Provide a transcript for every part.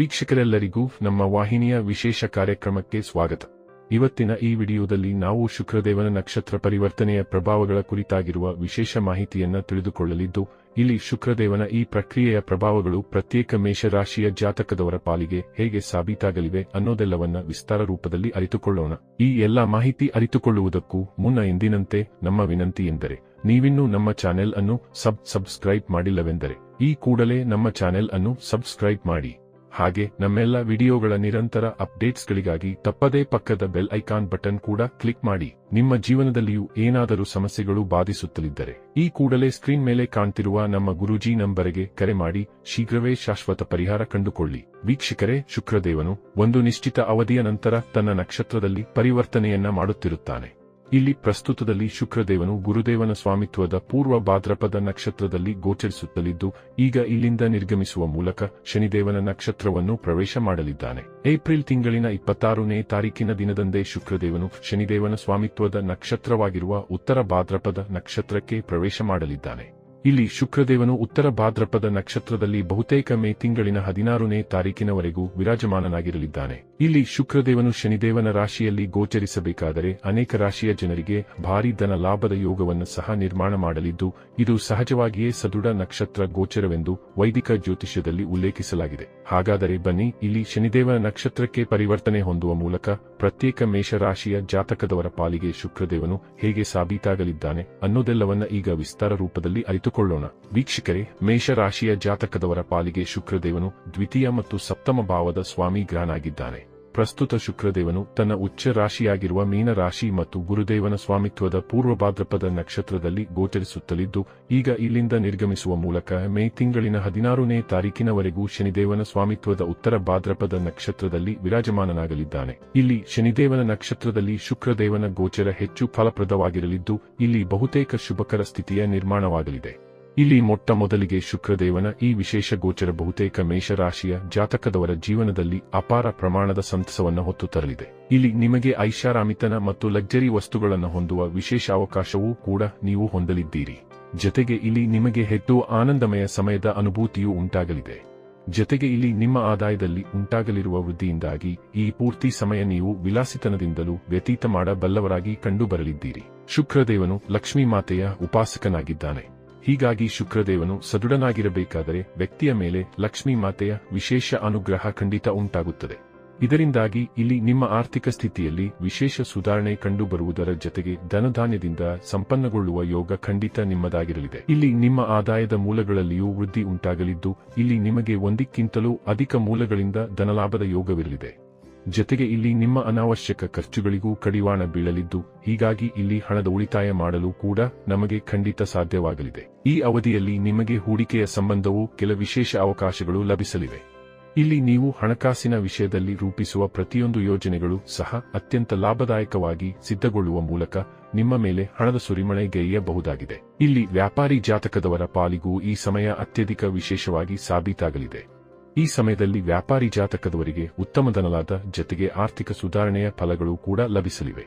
ವೀಕ್ಷಕರೆಲ್ಲರಿಗೂ ನಮ್ಮ ವಾಹಿನಿಯ ವಿಶೇಷ ಕಾರ್ಯಕ್ರಮಕ್ಕೆ ಸ್ವಾಗತ. ಇವತ್ತಿನ ಈ ವಿಡಿಯೋದಲ್ಲಿ ನಾವು ಶುಕ್ರದೇವನ ನಕ್ಷತ್ರ ಪರಿವರ್ತನೆಯ ಪ್ರಭಾವಗಳ ಕುರಿತಾಗಿರುವ ವಿಶೇಷ ಮಾಹಿತಿಯನ್ನ ತಿಳಿದುಕೊಳ್ಳಲಿದ್ದು, ಇಲ್ಲಿ ಶುಕ್ರದೇವನ ಈ ಪ್ರಕ್ರಿಯೆಯ ಪ್ರಭಾವಗಳು ಪ್ರತ್ಯೇಕ ಮೇಷರಾಶಿಯ ಜಾತಕದವರ ಪಾಲಿಗೆ ಹೇಗೆ ಸಾಬೀತಾಗಲಿವೆ ಅನ್ನೋದೆಲ್ಲವನ್ನ ವಿಸ್ತಾರ ರೂಪದಲ್ಲಿ ಅರಿತುಕೊಳ್ಳೋಣ. ಈ ಎಲ್ಲಾ ಮಾಹಿತಿ ಅರಿತುಕೊಳ್ಳುವುದಕ್ಕೂ ಮುನ್ನ ಎಂದಿನಂತೆ ನಮ್ಮ ವಿನಂತಿ ಎಂದರೆ, ನೀವಿನ್ನೂ ನಮ್ಮ ಚಾನೆಲ್ ಅನ್ನು ಸಬ್ ಸಬ್ಸ್ಕ್ರೈಬ್ ಮಾಡಿಲ್ಲವೆಂದರೆ, ಈ ಕೂಡಲೇ ನಮ್ಮ ಚಾನೆಲ್ ಅನ್ನು ಸಬ್ಸ್ಕ್ರೈಬ್ ಮಾಡಿ. ಹಾಗೆ ನಮ್ಮೆಲ್ಲ ವಿಡಿಯೋಗಳ ನಿರಂತರ ಅಪ್ಡೇಟ್ಸ್ಗಳಿಗಾಗಿ ತಪ್ಪದೇ ಪಕ್ಕದ ಬೆಲ್ ಐಕಾನ್ ಬಟನ್ ಕೂಡ ಕ್ಲಿಕ್ ಮಾಡಿ. ನಿಮ್ಮ ಜೀವನದಲ್ಲಿಯೂ ಏನಾದರೂ ಸಮಸ್ಯೆಗಳು ಬಾಧಿಸುತ್ತಲಿದ್ದರೆ ಈ ಕೂಡಲೇ ಸ್ಕ್ರೀನ್ ಮೇಲೆ ಕಾಣ್ತಿರುವ ನಮ್ಮ ಗುರೂಜಿ ನಂಬರಿಗೆ ಕರೆ ಮಾಡಿ ಶೀಘ್ರವೇ ಶಾಶ್ವತ ಪರಿಹಾರ ಕಂಡುಕೊಳ್ಳಿ. ವೀಕ್ಷಕರೇ, ಶುಕ್ರದೇವನು ಒಂದು ನಿಶ್ಚಿತ ಅವಧಿಯ ನಂತರ ತನ್ನ ನಕ್ಷತ್ರದಲ್ಲಿ ಪರಿವರ್ತನೆಯನ್ನ ಮಾಡುತ್ತಿರುತ್ತಾನೆ. ಇಲ್ಲಿ ಪ್ರಸ್ತುತದಲ್ಲಿ ಶುಕ್ರದೇವನು ಗುರುದೇವನ ಸ್ವಾಮಿತ್ವದ ಪೂರ್ವ ಭಾದ್ರಪದ ನಕ್ಷತ್ರದಲ್ಲಿ ಗೋಚರಿಸುತ್ತಲಿದ್ದು, ಈಗ ಇಲ್ಲಿಂದ ನಿರ್ಗಮಿಸುವ ಮೂಲಕ ಶನಿದೇವನ ನಕ್ಷತ್ರವನ್ನು ಪ್ರವೇಶ ಮಾಡಲಿದ್ದಾನೆ. ಏಪ್ರಿಲ್ ತಿಂಗಳಿನ ಇಪ್ಪತ್ತಾರನೇ ತಾರೀಕಿನ ದಿನದಂದೇ ಶುಕ್ರದೇವನು ಶನಿದೇವನ ಸ್ವಾಮಿತ್ವದ ನಕ್ಷತ್ರವಾಗಿರುವ ಉತ್ತರ ಭಾದ್ರಪದ ನಕ್ಷತ್ರಕ್ಕೆ ಪ್ರವೇಶ ಮಾಡಲಿದ್ದಾನೆ. ಇಲ್ಲಿ ಶುಕ್ರದೇವನು ಉತ್ತರ ಭಾದ್ರಪದ ನಕ್ಷತ್ರದಲ್ಲಿ ಬಹುತೇಕ ಮೇ ತಿಂಗಳಿನ ಹದಿನಾರನೇ ತಾರೀಕಿನವರೆಗೂ ವಿರಾಜಮಾನನಾಗಿರಲಿದ್ದಾನೆ. ಇಲ್ಲಿ ಶುಕ್ರದೇವನು ಶನಿದೇವನ ರಾಶಿಯಲ್ಲಿ ಗೋಚರಿಸಬೇಕಾದರೆ ಅನೇಕ ರಾಶಿಯ ಜನರಿಗೆ ಭಾರೀ ಧನ ಲಾಭದ ಯೋಗವನ್ನು ಸಹ ನಿರ್ಮಾಣ ಮಾಡಲಿದ್ದು, ಇದು ಸಹಜವಾಗಿಯೇ ಸದೃಢ ನಕ್ಷತ್ರ ಗೋಚರವೆಂದು ವೈದಿಕ ಜ್ಯೋತಿಷ್ಯದಲ್ಲಿ ಉಲ್ಲೇಖಿಸಲಾಗಿದೆ. ಹಾಗಾದರೆ ಬನ್ನಿ, ಇಲ್ಲಿ ಶನಿದೇವನ ನಕ್ಷತ್ರಕ್ಕೆ ಪರಿವರ್ತನೆ ಹೊಂದುವ ಮೂಲಕ ಪ್ರತ್ಯೇಕ ಮೇಷರಾಶಿಯ ಜಾತಕದವರ ಪಾಲಿಗೆ ಶುಕ್ರದೇವನು ಹೇಗೆ ಸಾಬೀತಾಗಲಿದ್ದಾನೆ ಅನ್ನೋದೆಲ್ಲವನ್ನ ಈಗ ವಿಸ್ತಾರ ರೂಪದಲ್ಲಿ ಅರಿತುಕೊಳ್ಳೋಣ ವೀಕ್ಷಕರೇ ಮೇಷರಾಶಿಯ ಜಾತಕದವರ ಪಾಲಿಗೆ ಶುಕ್ರದೇವನು ದ್ವಿತೀಯ ಮತ್ತು ಸಪ್ತಮ ಭಾವದ ಸ್ವಾಮಿ ಗ್ರಹನಾಗಿದ್ದಾನೆ ಪ್ರಸ್ತುತ ಶುಕ್ರದೇವನು ತನ್ನ ಉಚ್ಚ ರಾಶಿಯಾಗಿರುವ ಮೀನ ರಾಶಿ ಮತ್ತು ಗುರುದೇವನ ಸ್ವಾಮಿತ್ವದ ಪೂರ್ವ ಭಾದ್ರಪದ ನಕ್ಷತ್ರದಲ್ಲಿ ಗೋಚರಿಸುತ್ತಲಿದ್ದು, ಈಗ ಇಲ್ಲಿಂದ ನಿರ್ಗಮಿಸುವ ಮೂಲಕ ಮೇ ತಿಂಗಳಿನ ಹದಿನಾರನೇ ತಾರೀಕಿನವರೆಗೂ ಶನಿದೇವನ ಸ್ವಾಮಿತ್ವದ ಉತ್ತರ ಭಾದ್ರಪದ ನಕ್ಷತ್ರದಲ್ಲಿ ವಿರಾಜಮಾನನಾಗಲಿದ್ದಾನೆ. ಇಲ್ಲಿ ಶನಿದೇವನ ನಕ್ಷತ್ರದಲ್ಲಿ ಶುಕ್ರದೇವನ ಗೋಚರ ಹೆಚ್ಚು ಫಲಪ್ರದವಾಗಿರಲಿದ್ದು, ಇಲ್ಲಿ ಬಹುತೇಕ ಶುಭಕರ ಸ್ಥಿತಿಯ ನಿರ್ಮಾಣವಾಗಲಿದೆ. ಇಲ್ಲಿ ಮೊಟ್ಟ ಮೊದಲಿಗೆ ಶುಕ್ರದೇವನ ಈ ವಿಶೇಷ ಗೋಚರ ಬಹುತೇಕ ಮೇಷರಾಶಿಯ ಜಾತಕದವರ ಜೀವನದಲ್ಲಿ ಅಪಾರ ಪ್ರಮಾಣದ ಸಂತಸವನ್ನು ಹೊತ್ತು ತರಲಿದೆ. ಇಲ್ಲಿ ನಿಮಗೆ ಐಷಾರಾಮಿತನ ಮತ್ತು ಲಗ್ಜರಿ ವಸ್ತುಗಳನ್ನು ಹೊಂದುವ ವಿಶೇಷ ಅವಕಾಶವೂ ಕೂಡ ನೀವು ಹೊಂದಲಿದ್ದೀರಿ. ಜತೆಗೆ ಇಲ್ಲಿ ನಿಮಗೆ ಹೆಚ್ಚು ಆನಂದಮಯ ಸಮಯದ ಅನುಭೂತಿಯೂ ಉಂಟಾಗಲಿದೆ. ಜತೆಗೆ ಇಲ್ಲಿ ನಿಮ್ಮ ಆದಾಯದಲ್ಲಿ ಉಂಟಾಗಲಿರುವ ವೃದ್ಧಿಯಿಂದಾಗಿ ಈ ಪೂರ್ತಿ ಸಮಯ ನೀವು ವಿಲಾಸಿತನದಿಂದಲೂ ವ್ಯತೀತ ಮಾಡಬಲ್ಲವರಾಗಿ ಕಂಡುಬರಲಿದ್ದೀರಿ. ಶುಕ್ರದೇವನು ಲಕ್ಷ್ಮೀ ಮಾತೆಯ ಉಪಾಸಕನಾಗಿದ್ದಾನೆ. ಹೀಗಾಗಿ ಶುಕ್ರದೇವನು ಸದೃಢನಾಗಿರಬೇಕಾದರೆ ವ್ಯಕ್ತಿಯ ಮೇಲೆ ಲಕ್ಷ್ಮೀ ಮಾತೆಯ ವಿಶೇಷ ಅನುಗ್ರಹ ಖಂಡಿತ ಉಂಟಾಗುತ್ತದೆ. ಇದರಿಂದಾಗಿ ಇಲ್ಲಿ ನಿಮ್ಮ ಆರ್ಥಿಕ ಸ್ಥಿತಿಯಲ್ಲಿ ವಿಶೇಷ ಸುಧಾರಣೆ ಕಂಡುಬರುವುದರ ಜತೆಗೆ ಧನಧಾನ್ಯದಿಂದ ಸಂಪನ್ನಗೊಳ್ಳುವ ಯೋಗ ಖಂಡಿತ ನಿಮ್ಮದಾಗಿರಲಿದೆ. ಇಲ್ಲಿ ನಿಮ್ಮ ಆದಾಯದ ಮೂಲಗಳಲ್ಲಿಯೂ ವೃದ್ಧಿ ಉಂಟಾಗಲಿದ್ದು, ಇಲ್ಲಿ ನಿಮಗೆ ಒಂದಕ್ಕಿಂತಲೂ ಅಧಿಕ ಮೂಲಗಳಿಂದ ಧನಲಾಭದ ಯೋಗವಿರಲಿದೆ. ಜತೆಗೆ ಇಲ್ಲಿ ನಿಮ್ಮ ಅನಾವಶ್ಯಕ ಖರ್ಚುಗಳಿಗೂ ಕಡಿವಾಣ ಬೀಳಲಿದ್ದು, ಹೀಗಾಗಿ ಇಲ್ಲಿ ಹಣದ ಉಳಿತಾಯ ಮಾಡಲು ಕೂಡ ನಮಗೆ ಖಂಡಿತ ಸಾಧ್ಯವಾಗಲಿದೆ. ಈ ಅವಧಿಯಲ್ಲಿ ನಿಮಗೆ ಹೂಡಿಕೆಯ ಸಂಬಂಧವು ಕೆಲ ವಿಶೇಷ ಅವಕಾಶಗಳು ಲಭಿಸಲಿವೆ. ಇಲ್ಲಿ ನೀವು ಹಣಕಾಸಿನ ವಿಷಯದಲ್ಲಿ ರೂಪಿಸುವ ಪ್ರತಿಯೊಂದು ಯೋಜನೆಗಳು ಸಹ ಅತ್ಯಂತ ಲಾಭದಾಯಕವಾಗಿ ಸಿದ್ಧಗೊಳ್ಳುವ ಮೂಲಕ ನಿಮ್ಮ ಮೇಲೆ ಹಣದ ಸುರಿಮಳೆಗೈಯಬಹುದಾಗಿದೆ ಇಲ್ಲಿ ವ್ಯಾಪಾರಿ ಜಾತಕದವರ ಪಾಲಿಗೂ ಈ ಸಮಯ ಅತ್ಯಧಿಕ ವಿಶೇಷವಾಗಿ ಸಾಬೀತಾಗಲಿದೆ. ಈ ಸಮಯದಲ್ಲಿ ವ್ಯಾಪಾರಿ ಜಾತಕದವರಿಗೆ ಉತ್ತಮ ಧನಲಾದ ಜತೆಗೆ ಆರ್ಥಿಕ ಸುಧಾರಣೆಯ ಫಲಗಳು ಕೂಡ ಲಭಿಸಲಿವೆ.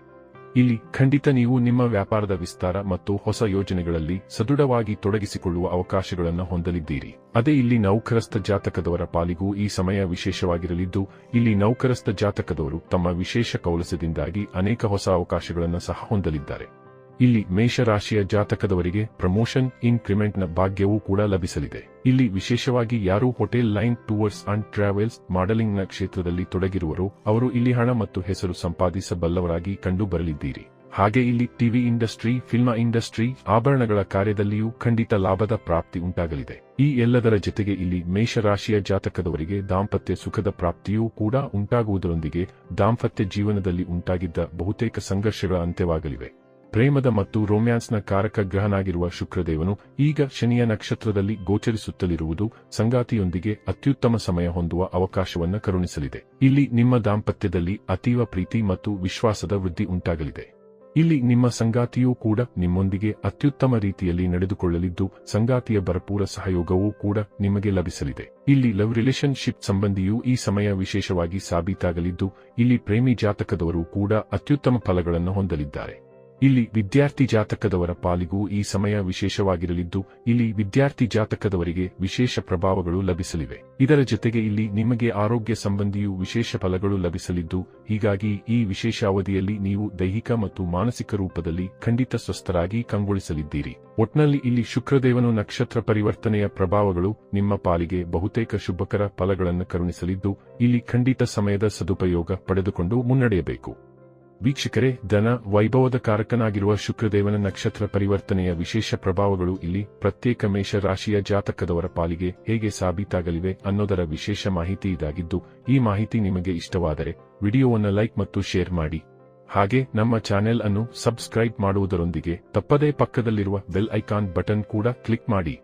ಇಲ್ಲಿ ಖಂಡಿತ ನೀವು ನಿಮ್ಮ ವ್ಯಾಪಾರದ ವಿಸ್ತಾರ ಮತ್ತು ಹೊಸ ಯೋಜನೆಗಳಲ್ಲಿ ಸದೃಢವಾಗಿ ತೊಡಗಿಸಿಕೊಳ್ಳುವ ಅವಕಾಶಗಳನ್ನು ಹೊಂದಲಿದ್ದೀರಿ. ಅದೇ ಇಲ್ಲಿ ನೌಕರಸ್ಥ ಜಾತಕದವರ ಪಾಲಿಗೂ ಈ ಸಮಯ ವಿಶೇಷವಾಗಿರಲಿದ್ದು, ಇಲ್ಲಿ ನೌಕರಸ್ಥ ಜಾತಕದವರು ತಮ್ಮ ವಿಶೇಷ ಕೌಲಸದಿಂದಾಗಿ ಅನೇಕ ಹೊಸ ಅವಕಾಶಗಳನ್ನು ಸಹ ಹೊಂದಲಿದ್ದಾರೆ. ಇಲ್ಲಿ ಮೇಷರಾಶಿಯ ಜಾತಕದವರಿಗೆ ಪ್ರಮೋಷನ್ ಇನ್ಕ್ರಿಮೆಂಟ್ನ ಭಾಗ್ಯವೂ ಕೂಡ ಲಭಿಸಲಿದೆ. ಇಲ್ಲಿ ವಿಶೇಷವಾಗಿ ಯಾರು hotel line tours and travels ಮಾಡೆಲಿಂಗ್ನ ಕ್ಷೇತ್ರದಲ್ಲಿ ತೊಡಗಿರುವರೋ, ಅವರು ಇಲ್ಲಿ ಹಣ ಮತ್ತು ಹೆಸರು ಸಂಪಾದಿಸಬಲ್ಲವರಾಗಿ ಕಂಡು ಬರಲಿದ್ದೀರಿ ಹಾಗೆ ಇಲ್ಲಿ ಟಿವಿ ಇಂಡಸ್ಟ್ರಿ, ಫಿಲ್ಮ ಇಂಡಸ್ಟ್ರಿ, ಆಭರಣಗಳ ಕಾರ್ಯದಲ್ಲಿಯೂ ಖಂಡಿತ ಲಾಭದ ಪ್ರಾಪ್ತಿ ಉಂಟಾಗಲಿದೆ. ಈ ಎಲ್ಲದರ ಜೊತೆಗೆ ಇಲ್ಲಿ ಮೇಷರಾಶಿಯ ಜಾತಕದವರಿಗೆ ದಾಂಪತ್ಯ ಸುಖದ ಪ್ರಾಪ್ತಿಯೂ ಕೂಡ ಉಂಟಾಗುವುದರೊಂದಿಗೆ ದಾಂಪತ್ಯ ಜೀವನದಲ್ಲಿ ಉಂಟಾಗಿದ್ದ ಬಹುತೇಕ ಸಂಘರ್ಷಗಳ ಅಂತ್ಯವಾಗಲಿವೆ. ಪ್ರೇಮದ ಮತ್ತು ರೋಮ್ಯಾನ್ಸ್ನ ಕಾರಕ ಗ್ರಹನಾಗಿರುವ ಶುಕ್ರದೇವನು ಈಗ ಶನಿಯ ನಕ್ಷತ್ರದಲ್ಲಿ ಗೋಚರಿಸುತ್ತಲಿರುವುದು ಸಂಗಾತಿಯೊಂದಿಗೆ ಅತ್ಯುತ್ತಮ ಸಮಯ ಹೊಂದುವ ಅವಕಾಶವನ್ನು ಕರುಣಿಸಲಿದೆ. ಇಲ್ಲಿ ನಿಮ್ಮ ದಾಂಪತ್ಯದಲ್ಲಿ ಅತೀವ ಪ್ರೀತಿ ಮತ್ತು ವಿಶ್ವಾಸದ ವೃದ್ಧಿ ಉಂಟಾಗಲಿದೆ. ಇಲ್ಲಿ ನಿಮ್ಮ ಸಂಗಾತಿಯೂ ಕೂಡ ನಿಮ್ಮೊಂದಿಗೆ ಅತ್ಯುತ್ತಮ ರೀತಿಯಲ್ಲಿ ನಡೆದುಕೊಳ್ಳಲಿದ್ದು ಸಂಗಾತಿಯ ಭರಪೂರ ಸಹಯೋಗವೂ ಕೂಡ ನಿಮಗೆ ಲಭಿಸಲಿದೆ. ಇಲ್ಲಿ ಲವ್ ರಿಲೇಶನ್ಶಿಪ್ ಸಂಬಂಧಿಯೂ ಈ ಸಮಯ ವಿಶೇಷವಾಗಿ ಸಾಬೀತಾಗಲಿದ್ದು, ಇಲ್ಲಿ ಪ್ರೇಮಿ ಜಾತಕದವರು ಕೂಡ ಅತ್ಯುತ್ತಮ ಫಲಗಳನ್ನು ಹೊಂದಲಿದ್ದಾರೆ. ಇಲ್ಲಿ ವಿದ್ಯಾರ್ಥಿ ಜಾತಕದವರ ಪಾಲಿಗೂ ಈ ಸಮಯ ವಿಶೇಷವಾಗಿರಲಿದ್ದು, ಇಲ್ಲಿ ವಿದ್ಯಾರ್ಥಿ ಜಾತಕದವರಿಗೆ ವಿಶೇಷ ಪ್ರಭಾವಗಳು ಲಭಿಸಲಿವೆ. ಇದರ ಜೊತೆಗೆ ಇಲ್ಲಿ ನಿಮಗೆ ಆರೋಗ್ಯ ಸಂಬಂಧಿಯೂ ವಿಶೇಷ ಫಲಗಳು ಲಭಿಸಲಿದ್ದು, ಹೀಗಾಗಿ ಈ ವಿಶೇಷ ಅವಧಿಯಲ್ಲಿ ನೀವು ದೈಹಿಕ ಮತ್ತು ಮಾನಸಿಕ ರೂಪದಲ್ಲಿ ಖಂಡಿತ ಸ್ವಸ್ಥರಾಗಿ ಕಂಗೊಳಿಸಲಿದ್ದೀರಿ. ಒಟ್ನಲ್ಲಿ ಇಲ್ಲಿ ಶುಕ್ರದೇವನು ನಕ್ಷತ್ರ ಪರಿವರ್ತನೆಯ ಪ್ರಭಾವಗಳು ನಿಮ್ಮ ಪಾಲಿಗೆ ಬಹುತೇಕ ಶುಭಕರ ಫಲಗಳನ್ನು ಕರುಣಿಸಲಿದ್ದು, ಇಲ್ಲಿ ಖಂಡಿತ ಸಮಯದ ಸದುಪಯೋಗ ಪಡೆದುಕೊಂಡು ಮುನ್ನಡೆಯಬೇಕು. ವೀಕ್ಷಕರೇ, ಧನ ವೈಭವದ ಕಾರಕನಾಗಿರುವ ಶುಕ್ರದೇವನ ನಕ್ಷತ್ರ ಪರಿವರ್ತನೆಯ ವಿಶೇಷ ಪ್ರಭಾವಗಳು ಇಲ್ಲಿ ಪ್ರತ್ಯೇಕ ಮೇಷ ರಾಶಿಯ ಜಾತಕದವರ ಪಾಲಿಗೆ ಹೇಗೆ ಸಾಬೀತಾಗಲಿವೆ ಅನ್ನೋದರ ವಿಶೇಷ ಮಾಹಿತಿ ಇದಾಗಿದ್ದು, ಈ ಮಾಹಿತಿ ನಿಮಗೆ ಇಷ್ಟವಾದರೆ ವಿಡಿಯೋವನ್ನು ಲೈಕ್ ಮತ್ತು ಶೇರ್ ಮಾಡಿ. ಹಾಗೆ ನಮ್ಮ ಚಾನೆಲ್ ಅನ್ನು ಸಬ್ಸ್ಕ್ರೈಬ್ ಮಾಡುವುದರೊಂದಿಗೆ ತಪ್ಪದೇ ಪಕ್ಕದಲ್ಲಿರುವ ಬೆಲ್ ಐಕಾನ್ ಬಟನ್ ಕೂಡ ಕ್ಲಿಕ್ ಮಾಡಿ.